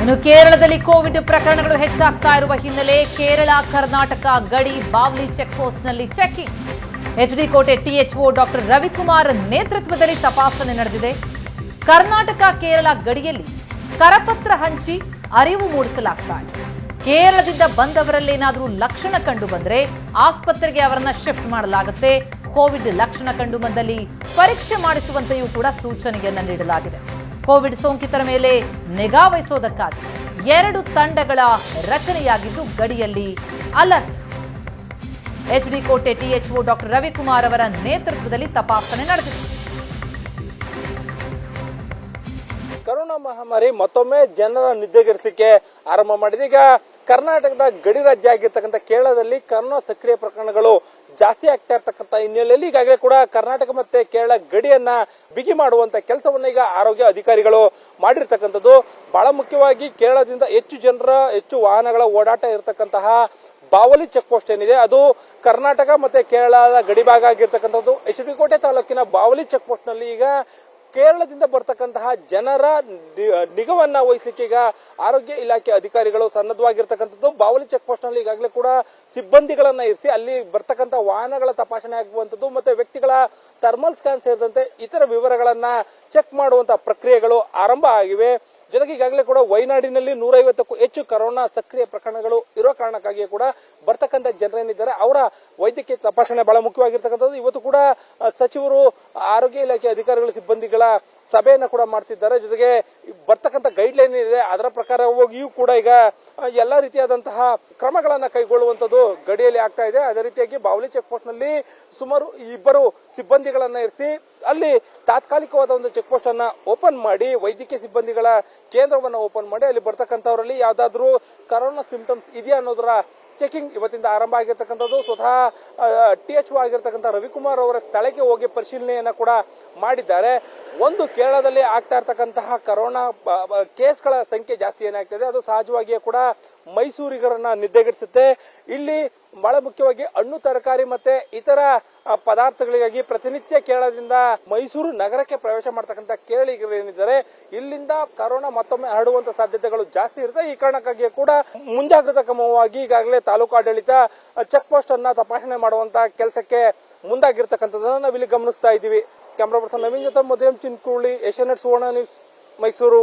ಇನ್ನು ಕೇರಳದಲ್ಲಿ ಕೋವಿಡ್ ಪ್ರಕರಣಗಳು ಹೆಚ್ಚಾಗ್ತಾ ಇರುವ ಹಿನ್ನೆಲೆ ಕೇರಳ, ಕರ್ನಾಟಕ, ಗಡಿ, ಬಾವ್ಲಿ ಚೆಕ್ ಪೋಸ್ಟ್ನಲ್ಲಿ HD Kote THO doctor Ravikumar ನೇತೃತ್ವದಲ್ಲಿ ತಪಾಸಣೆ ನಡೆದಿದೆ. ಕರ್ನಾಟಕ, ಕೇರಳ ಗಡಿಯಲ್ಲಿ ಕರಪತ್ರ ಹಂಚಿ ಅರಿವು ಮೂಡಿಸಲಾಗ್ತಾ ಇದೆ. ಕೇರಳದಿಂದ ಬಂದವರಲ್ಲೇನಾದರೂ ಲಕ್ಷಣ ಕಂಡು ಬಂದರೆ ಆಸ್ಪತ್ರೆಗೆ ಅವರನ್ನ ಶಿಫ್ಟ್ ಮಾಡಲಾಗುತ್ತೆ. ಕೋವಿಡ್ ಲಕ್ಷಣ ಕಂಡು ಬಂದಲ್ಲಿ ಪರೀಕ್ಷೆ ಮಾಡಿಸುವಂತೆಯೂ ಕೂಡ ಸೂಚನೆಯನ್ನು ನೀಡಲಾಗಿದೆ. ಕೋವಿಡ್ ಸೋಂಕಿತರ ಮೇಲೆ ನಿಗಾ ವಹಿಸೋದಕ್ಕಾಗಿ ಎರಡು ತಂಡಗಳ ರಚನೆಯಾಗಿದ್ದು ಗಡಿಯಲ್ಲಿ alert. HD Kote THO doctor Ravikumar ಅವರ ನೇತೃತ್ವದಲ್ಲಿ ತಪಾಸಣೆ ನಡೆದಿದೆ. ಕರೋನಾ ಮಹಾಮಾರಿ ಮತ್ತೊಮ್ಮೆ ಜನರ ನಿದ್ದೆಗೆಡಿಸಲಿಕ್ಕೆ ಆರಂಭ ಮಾಡಿದೆ. ಈಗ ಕರ್ನಾಟಕದ ಗಡಿ ರಾಜ್ಯ ಆಗಿರ್ತಕ್ಕಂಥ ಕೇರಳದಲ್ಲಿ ಕರೋನಾ ಸಕ್ರಿಯ ಪ್ರಕರಣಗಳು ಜಾಸ್ತಿ ಆಗ್ತಾ ಇರ್ತಕ್ಕಂಥ ಹಿನ್ನೆಲೆಯಲ್ಲಿ ಈಗಾಗಲೇ ಕೂಡ ಕರ್ನಾಟಕ ಮತ್ತೆ ಕೇರಳ ಗಡಿಯನ್ನ ಬಿಗಿ ಮಾಡುವಂತ ಕೆಲಸವನ್ನ ಈಗ ಆರೋಗ್ಯ ಅಧಿಕಾರಿಗಳು ಮಾಡಿರ್ತಕ್ಕಂಥದ್ದು. ಬಹಳ ಮುಖ್ಯವಾಗಿ ಕೇರಳದಿಂದ ಹೆಚ್ಚು ಜನರ, ಹೆಚ್ಚು ವಾಹನಗಳ ಓಡಾಟ ಇರತಕ್ಕಂತಹ ಬಾವಲಿ ಚೆಕ್ ಪೋಸ್ಟ್ ಏನಿದೆ, ಅದು ಕರ್ನಾಟಕ ಮತ್ತೆ ಕೇರಳದ ಗಡಿಭಾಗ ಆಗಿರ್ತಕ್ಕಂಥದ್ದು. ಎಚ್ ಡಿ ಕೋಟೆ ತಾಲೂಕಿನ ಬಾವಲಿ ಚೆಕ್ ಪೋಸ್ಟ್ನಲ್ಲಿ ಈಗ ಕೇರಳದಿಂದ ಬರ್ತಕ್ಕಂತಹ ಜನರ ನಿಗವನ್ನ ವಹಿಸಲಿಕ್ಕೆ ಈಗ ಆರೋಗ್ಯ ಇಲಾಖೆ ಅಧಿಕಾರಿಗಳು ಸನ್ನದ್ಧವಾಗಿರ್ತಕ್ಕಂಥದ್ದು. ಬಾವಲಿ ಚೆಕ್ ಪೋಸ್ಟ್ನಲ್ಲಿ ಈಗಾಗಲೇ ಕೂಡ ಸಿಬ್ಬಂದಿಗಳನ್ನ ಇರಿಸಿ ಅಲ್ಲಿ ಬರ್ತಕ್ಕಂಥ ವಾಹನಗಳ ತಪಾಸಣೆ ಆಗುವಂಥದ್ದು, ಮತ್ತೆ ವ್ಯಕ್ತಿಗಳ ಥರ್ಮಲ್ ಸ್ಕ್ಯಾನ್ ಸೇರಿದಂತೆ ಇತರ ವಿವರಗಳನ್ನ ಚೆಕ್ ಮಾಡುವಂತಹ ಪ್ರಕ್ರಿಯೆಗಳು ಆರಂಭ ಆಗಿವೆ. ಜೊತೆಗೆ ಈಗಾಗಲೇ ಕೂಡ ವಯನಾಡಿನಲ್ಲಿ ನೂರೈವತ್ತಕ್ಕೂ ಹೆಚ್ಚು ಕರೋನಾ ಸಕ್ರಿಯ ಪ್ರಕರಣಗಳು ಇರೋ ಕಾರಣಕ್ಕಾಗಿ ಕೂಡ ಬರ್ತಕ್ಕಂಥ ಜನರೇನಿದ್ದಾರೆ ಅವರ ವೈದ್ಯಕೀಯ ತಪಾಸಣೆ ಬಹಳ ಮುಖ್ಯವಾಗಿರ್ತಕ್ಕಂಥದ್ದು. ಇವತ್ತು ಕೂಡ ಸಚಿವರು ಆರೋಗ್ಯ ಇಲಾಖೆ ಅಧಿಕಾರಿಗಳ, ಸಿಬ್ಬಂದಿಗಳ ಸಭೆಯನ್ನ ಕೂಡ ಮಾಡ್ತಿದ್ದಾರೆ. ಜೊತೆಗೆ ಬರ್ತಕ್ಕಂಥ ಗೈಡ್ ಲೈನ್ ಇದೆ ಅದರ ಪ್ರಕಾರ ಹೋಗಿಯೂ ಕೂಡ ಈಗ ಎಲ್ಲ ಎಲ್ಲಾ ರೀತಿಯಾದಂತಹ ಕ್ರಮಗಳನ್ನು ಕೈಗೊಳ್ಳುವಂಥದ್ದು ಗಡಿಯಲ್ಲಿ ಆಗ್ತಾ ಇದೆ. ಅದೇ ರೀತಿಯಾಗಿ ಬಾವಲಿ ಚೆಕ್ ಪೋಸ್ಟ್ನಲ್ಲಿ ಸುಮಾರು ಇಬ್ಬರು ಸಿಬ್ಬಂದಿಗಳನ್ನ ಇರಿಸಿ, ಅಲ್ಲಿ ತಾತ್ಕಾಲಿಕವಾದ ಒಂದು ಚೆಕ್ ಪೋಸ್ಟ್ ಅನ್ನ ಓಪನ್ ಮಾಡಿ, ವೈದ್ಯಕೀಯ ಸಿಬ್ಬಂದಿಗಳ ಕೇಂದ್ರವನ್ನು ಓಪನ್ ಮಾಡಿ, ಅಲ್ಲಿ ಬರ್ತಕ್ಕಂಥವರಲ್ಲಿ ಯಾವ್ದಾದ್ರು ಕರೋನಾ ಸಿಂಪ್ಟಮ್ಸ್ ಇದೆಯಾ ಅನ್ನೋದರ ಚೆಕಿಂಗ್ ಇವತ್ತಿಂದ ಆರಂಭ ಆಗಿರ್ತಕ್ಕಂಥದ್ದು. ಸ್ವತಃ ಟಿ ಎಚ್ ಆಗಿರ್ತಕ್ಕಂಥ ರವಿಕುಮಾರ್ ಅವರ ಸ್ಥಳಕ್ಕೆ ಹೋಗಿ ಪರಿಶೀಲನೆಯನ್ನು ಕೂಡ ಮಾಡಿದ್ದಾರೆ. ಒಂದು, ಕೇರಳದಲ್ಲಿ ಆಗ್ತಾ ಇರ್ತಕ್ಕಂತಹ ಕರೋನಾ ಕೇಸ್ಗಳ ಸಂಖ್ಯೆ ಜಾಸ್ತಿ ಏನಾಗ್ತದೆ, ಅದು ಸಹಜವಾಗಿಯೇ ಕೂಡ ಮೈಸೂರಿಗರನ್ನ ನಿದ್ದೆಗೆಡಿಸುತ್ತೆ. ಇಲ್ಲಿ ಬಹಳ ಮುಖ್ಯವಾಗಿ ಹಣ್ಣು, ತರಕಾರಿ ಮತ್ತೆ ಇತರ ಪದಾರ್ಥಗಳಿಗಾಗಿ ಪ್ರತಿನಿತ್ಯ ಕೇರಳದಿಂದ ಮೈಸೂರು ನಗರಕ್ಕೆ ಪ್ರವೇಶ ಮಾಡ್ತಕ್ಕಂಥ ಕೇರಳಿಗರು ಏನಿದ್ದಾರೆ ಇಲ್ಲಿಂದ ಕರೋನಾ ಮತ್ತೊಮ್ಮೆ ಹರಡುವಂತ ಸಾಧ್ಯತೆಗಳು ಜಾಸ್ತಿ ಇರುತ್ತೆ. ಈ ಕಾರಣಕ್ಕಾಗಿ ಕೂಡ ಮುಂಜಾಗ್ರತಾ ಕ್ರಮವಾಗಿ ಈಗಾಗಲೇ ತಾಲೂಕು ಆಡಳಿತ ಚೆಕ್ ಪೋಸ್ಟ್ ಅನ್ನ ತಪಾಸಣೆ ಮಾಡುವಂತ ಕೆಲಸಕ್ಕೆ ಮುಂದಾಗಿರ್ತಕ್ಕಂಥದ್ದನ್ನು ನಾವಿಲ್ಲಿ ಗಮನಿಸ್ತಾ ಇದ್ದೀವಿ. ಕ್ಯಾಮ್ರಾ ಪರ್ಸನ್ ನವೀನ್ ಜೊತೆ ಮದುವೆ ಚಿನ್ಕುಳ್ಳಿ ಏಷ್ಯಾನೆಟ್ ಸುವರ್ಣ ನ್ಯೂಸ್, ಮೈಸೂರು.